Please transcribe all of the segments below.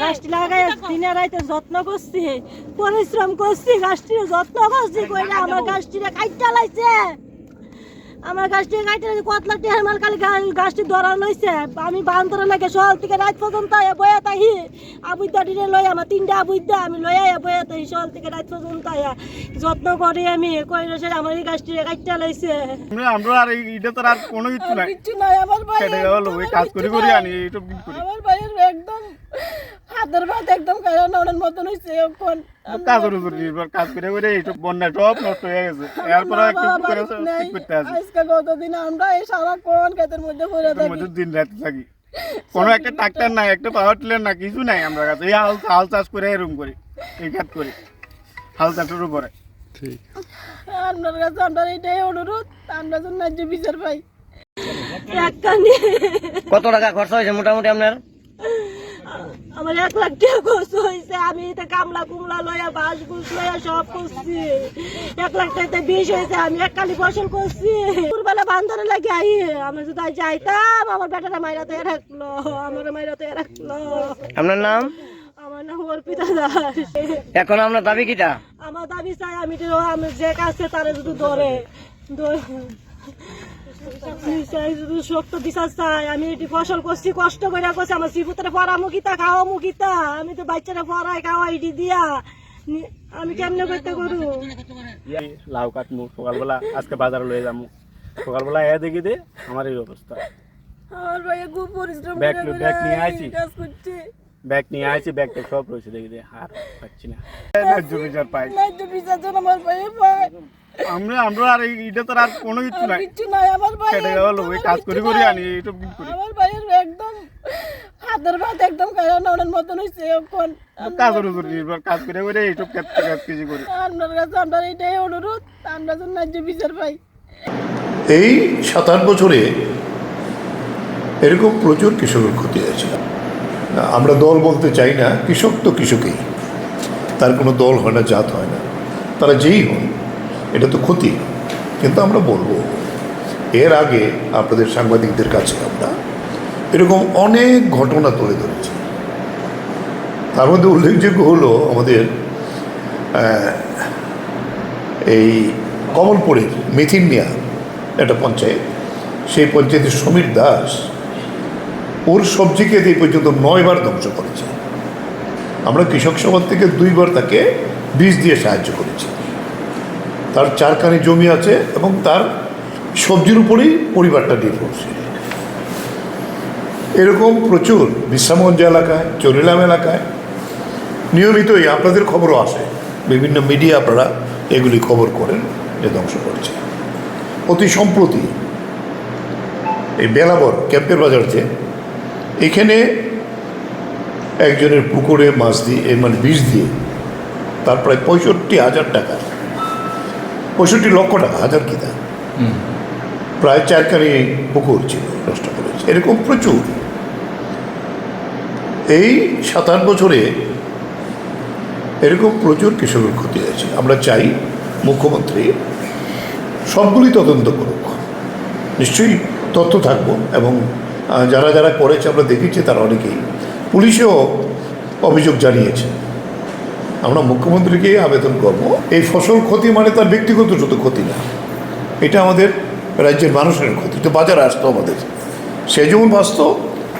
গাছটি লাগাই দিনে রাইতে যত্ন করছি পরিশ্রম করছি গাছটির যত্ন করছি কইলে আমার গাছটিরে কাইটা লাইছে। আমার গাছটি লাইছে কত লাখ টাকার মাল খালি গাছটি ধরা লইছে? আমি বান্দরে লাগে সকাল থেকে রাত পর্যন্ত বয়া তাহি। আবুদ্দা ডিরে লই আমার তিনটা আবুদ্দা আমি লই আয়া বয়া তাহি সকাল থেকে রাত পর্যন্ত আয়া। যত্ন করি আমি কইরা সে আমার এই গাছটিরে কাইটা লাইছে। আমরা আমরা আর এই এটা তো আর কোনো কিছু নাই। কিচ্ছু নাই আমার ভাই কেটে গেল ওই কাজ করি করি আনি কিছু আমার ভাইয়ের একদম হাতের ভাত একদম খাইয়া নড়ের মতন হয়েছে এখন। কাজের উপর নির্ভর কাজ করে করে এইসব বন্যা সব নষ্ট হয়ে গেছে। এরপরে একটু একটু করে ঠিক করতে আছে আজকে কতদিন আমরা এই সারাক্ষণ ক্ষেতের মধ্যে পড়ে থাকি। মধ্যে দিন রাত থাকি। কোনো একটা ট্রাক্টর নাই একটা পাওয়ার টিলার না কিছু নাই আমরা কাছে। এই হাল হাল চাষ করে এরকম করি এই কাজ করি হাল চাষের উপরে। ঠিক। আপনার কাছে আমরা এটাই অনুরোধ আমরা যেন ন্যায্য বিচার পাই। কত টাকা খরচ হয়েছে মোটামুটি আপনার? আমার এক লাখ টাকা খরচ হয়েছে আমি এটা কামলা কুমলা লয়া বাস গুস লয়া সব করছি। এক লাখ টাকাতে বিষ হয়েছে আমি এক কালি ফসল করছি। দুপুরবেলা বান্ধরে লাগে আই আমি যদি যাইতাম আমার বেটারা মাইরাতে রাখল আমার মাইরাতে রাখল। আপনার নাম? আমার নাম অর্পিতা দাস। এখন আপনার দাবি কিটা? আমার দাবি চাই আমি তো যে কাছে তারে যদি ধরে ধরে- চাই শুধু শক্ত বিচার চাই। আমি এটি ফসল করছি কষ্ট করে করছি। আমার খাওয়ামু কিতা আমি তো বাচ্চারা পড়াই খাওয়া এটি দিয়া। আমি কেমনে করতে করু? লাউ কাটমু সকালবেলা আজকে বাজারে লয়ে যাব সকালবেলা এ দেখি দে আমার এই অবস্থা। আমার ভাইয়া খুব পরিশ্রম ব্যাগ করে ব্যাগ নিয়ে আইছি। কাজ করছে। ব্যাগ নিয়ে আসি ব্যাগটা সব রয়েছে দেখি দে। আর পাচ্ছি না। ন্যায্য বিচার পাই ন্যায্য বিচার যেন আমার পায়। আমরা আমরা আর এই এটা তো আর কোনো কিছু নাই। নাই আমার ভাই কেটে গেল ওই কাজ করি করি আনি করি। আমার ভাইয়ের একদম হাতের ভাত একদম নড়ের মতন হয়েছে এখন। কাজের উপর নির্ভর কাজ করে করে এইসব কাজ কাজ কিছু করি। আপনার কাছে আমরা এটাই অনুরোধ আমরা যেন ন্যায্য বিচার পাই। এই সাত আট বছরে এরকম প্রচুর কৃষকের ক্ষতি হয়েছে। আমরা দল বলতে চাই না কৃষক তো কৃষকই। তার কোনো দল হয় না জাত হয় না। তারা যেই হন এটা তো ক্ষতি, কিন্তু আমরা বলব, এর আগে আপনাদের সাংবাদিকদের কাছে আমরা এরকম অনেক ঘটনা তুলে ধরেছি। তার মধ্যে উল্লেখযোগ্য হলো আমাদের এই কমলপুরের মিথিনিয়া একটা পঞ্চায়েত, সেই পঞ্চায়েতের সমীর দাস, ওর সবজি খেতে এই পর্যন্ত নয়বার ধ্বংস করেছে। আমরা কৃষক সভা থেকে দুইবার তাকে বীজ দিয়ে সাহায্য করেছি। তার চারখানি জমি আছে এবং তার সবজির উপরেই পরিবারটা নির্ভরশীল এরকম প্রচুর বিশ্রামগঞ্জ এলাকায়, চরিলাম এলাকায় নিয়মিতই আপনাদের খবরও আসে। বিভিন্ন মিডিয়া আপনারা এগুলি খবর করেন যে ধ্বংস করছে। অতি সম্প্রতি এই বেলাবর ক্যাম্পের বাজার যে, এখানে একজনের পুকুরে মাছ দিয়ে মানে বিষ দিয়ে তার প্রায় পঁয়ষট্টি হাজার টাকা পঁয়ষট্টি লক্ষ টাকা, হাজার কি প্রায় চারখানি পুকুর ছিল, নষ্ট করেছে। এরকম প্রচুর। এই সাত আট বছরে এরকম প্রচুর কৃষকের ক্ষতি হয়েছে। আমরা চাই মুখ্যমন্ত্রী সবগুলি তদন্ত করুক। নিশ্চয়ই তথ্য থাকব এবং যারা যারা করেছে আমরা দেখেছি, তারা অনেকেই। পুলিশেও অভিযোগ জানিয়েছে। আমরা মুখ্যমন্ত্রীকেই আবেদন করব। এই ফসল ক্ষতি মানে তার ব্যক্তিগত শুধু ক্ষতি না। এটা আমাদের রাজ্যের মানুষের ক্ষতি। তো বাজারে আসতো আমাদের। সে যেমন বাঁচত,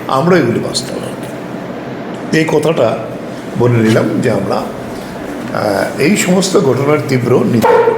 আমরা এগুলি বাঁচতাম আর কি এই কথাটা বলে নিলাম যে আমরা এই সমস্ত ঘটনার তীব্র করি।